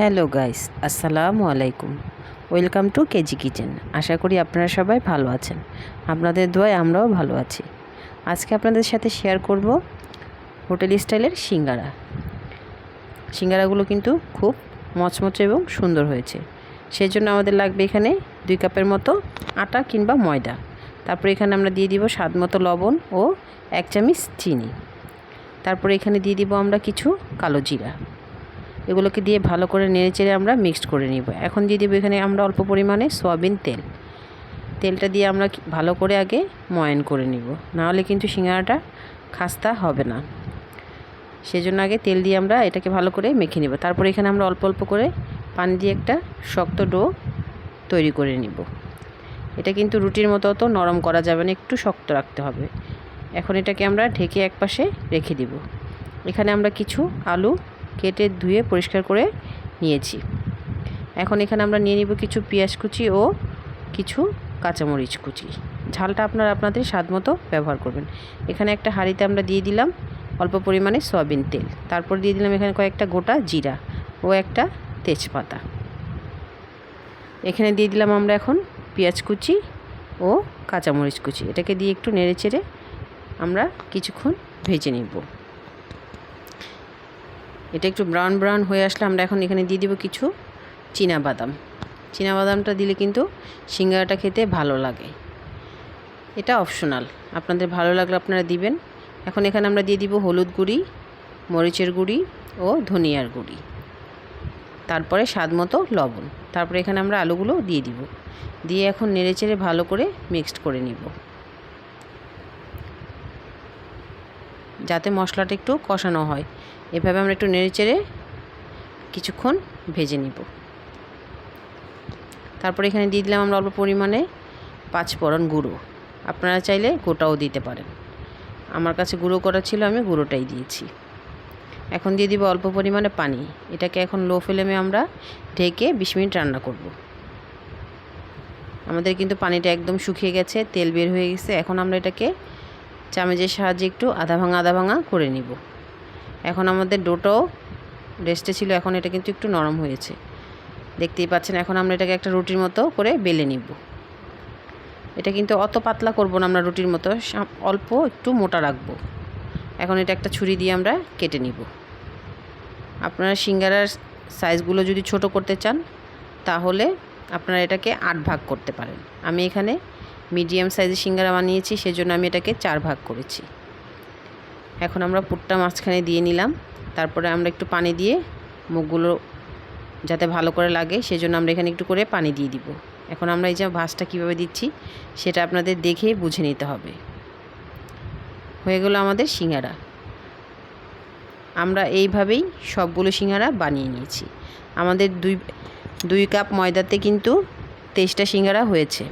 Hello guys, আসসালামু আলাইকুম। Welcome to KG kitchen. আশা করি আপনারা সবাই ভালো আছেন। আপনাদের দোয়ায় আমরাও ভালো আছি। আজকে আপনাদের সাথে শেয়ার করব হোটেল স্টাইলের সিঙ্গারা। সিঙ্গারাগুলো কিন্তু খুব মচমচে এবং সুন্দর হয়েছে। সেই জন্য আমাদের লাগবে এখানে দুই কাপের মতো আটা কিংবা ময়দা। তারপরে এখানে আমরা দিয়ে দিব স্বাদ মতো লবণ ও এক চামচ চিনি। তারপরে এখানে দিয়ে দিব আমরা কিছু কালো জিরা। এগুলোকে দিয়ে ভালো করে নেড়ে চেড়ে আমরা মিক্সড করে নিব। এখন দিয়ে দেবো এখানে আমরা অল্প পরিমাণে সয়াবিন তেল। তেলটা দিয়ে আমরা ভালো করে আগে ময়ান করে নিব। নাহলে কিন্তু সিঙ্গারাটা খাস্তা হবে না। সেজন্য আগে তেল দিয়ে আমরা এটাকে ভালো করে মেখে নিব। তারপরে এখানে আমরা অল্প অল্প করে পানি দিয়ে একটা শক্ত ডো তৈরি করে নিব। এটা কিন্তু রুটির মতো অত নরম করা যাবে না, একটু শক্ত রাখতে হবে। এখন এটাকে আমরা ঢেকে একপাশে রেখে দিব। এখানে আমরা কিছু আলু কেটে ধুয়ে পরিষ্কার করে নিয়েছি। এখন এখানে আমরা নিয়ে নিব কিছু পেঁয়াজ কুচি ও কিছু কাঁচামরিচ কুচি। ঝালটা আপনারা আপনাদের স্বাদ মতো ব্যবহার করবেন। এখানে একটা হাঁড়িতে আমরা দিয়ে দিলাম অল্প পরিমাণে সয়াবিন তেল। তারপর দিয়ে দিলাম এখানে কয়েকটা গোটা জিরা ও একটা তেজপাতা। এখানে দিয়ে দিলাম আমরা এখন পেঁয়াজ কুচি ও কাঁচামরিচ কুচি। এটাকে দিয়ে একটু নেড়ে চেড়ে আমরা কিছুক্ষণ ভেজে নিব। এটা একটু ব্রাউন ব্রাউন হয়ে আসলে আমরা এখন এখানে দিয়ে দিব কিছু বাদাম। বাদামটা দিলে কিন্তু সিঙ্গারাটা খেতে ভালো লাগে। এটা অপশনাল। আপনাদের ভালো লাগলে আপনারা দিবেন। এখন এখানে আমরা দিয়ে দিব হলুদ গুঁড়ি, মরিচের গুঁড়ি ও ধনিয়ার গুঁড়ি। তারপরে স্বাদ মতো লবণ। তারপরে এখানে আমরা আলুগুলো দিয়ে দিব। দিয়ে এখন নেড়েচেড়ে ভালো করে মিক্সড করে নিব। যাতে মশলাটা একটু কষানো হয়। এভাবে আমরা একটু নেড়ে চেড়ে কিছুক্ষণ ভেজে নিব। তারপর এখানে দিয়ে দিলাম আমরা অল্প পরিমাণে পাঁচফোড়ন গুঁড়ো। আপনারা চাইলে গোটাও দিতে পারেন। আমার কাছে গুঁড়ো করা ছিল, আমি গুঁড়োটাই দিয়েছি। এখন দিয়ে দিব অল্প পরিমাণে পানি। এটাকে এখন লো ফ্লেমে আমরা ঢেকে বিশ মিনিট রান্না করব। আমাদের কিন্তু পানিটা একদম শুকিয়ে গেছে, তেল বের হয়ে গেছে। এখন আমরা এটাকে চামচের সাহায্যে একটু আধা ভাঙা আধা ভাঙা করে নিব। এখন আমাদের ডোটাও রেস্টে ছিল, এখন এটা কিন্তু একটু নরম হয়েছে। দেখতেই পাচ্ছেন, এখন আমরা এটাকে একটা রুটির মতো করে বেলে নিব। এটা কিন্তু অত পাতলা করব না আমরা রুটির মতো অল্প একটু মোটা রাখব। এখন এটা একটা ছুরি দিয়ে আমরা কেটে নিব। আপনারা সিঙ্গারার সাইজগুলো যদি ছোট করতে চান, তাহলে আপনারা এটাকে আট ভাগ করতে পারেন। আমি এখানে মিডিয়াম সাইজের সিঙ্গারা বানিয়েছি, সেজন্য আমি এটাকে চার ভাগ করেছি। এখন আমরা পুটটা মাঝখানে দিয়ে নিলাম। তারপরে আমরা একটু পানি দিয়ে মুখগুলো যাতে ভালো করে লাগে, সেজন্য আমরা এখানে একটু করে পানি দিয়ে দিব। এখন আমরা এই যে ভাজটা কীভাবে দিচ্ছি, সেটা আপনাদের দেখে বুঝে নিতে হবে। হয়ে গেল আমাদের সিঙ্গারা। আমরা এইভাবেই সবগুলো সিঙ্গারা বানিয়ে নিয়েছি। আমাদের দুই দুই কাপ ময়দাতে কিন্তু তেইশটা সিঙ্গারা হয়েছে।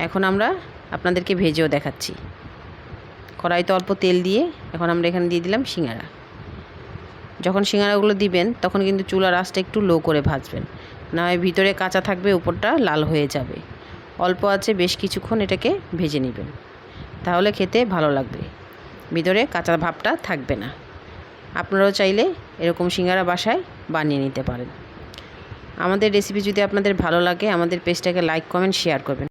এখন আমরা আপনাদেরকে ভেজেও দেখাচ্ছি। কড়াইতে অল্প তেল দিয়ে এখন আমরা এখানে দিয়ে দিলাম সিঙ্গারা। যখন সিঙ্গারাগুলো দিবেন, তখন কিন্তু চুলার আঁচটা একটু লো করে ভাজবেন। না হয় ভিতরে কাঁচা থাকবে, উপরটা লাল হয়ে যাবে। অল্প আছে, বেশ কিছুক্ষণ এটাকে ভেজে নেবেন। তাহলে খেতে ভালো লাগবে। ভিতরে কাঁচা ভাবটা থাকবে না। আপনারাও চাইলে এরকম সিঙ্গারা বাসায় বানিয়ে নিতে পারেন। আমাদের রেসিপি যদি আপনাদের ভালো লাগে, আমাদের পেজটাকে লাইক কমেন্ট শেয়ার করবেন।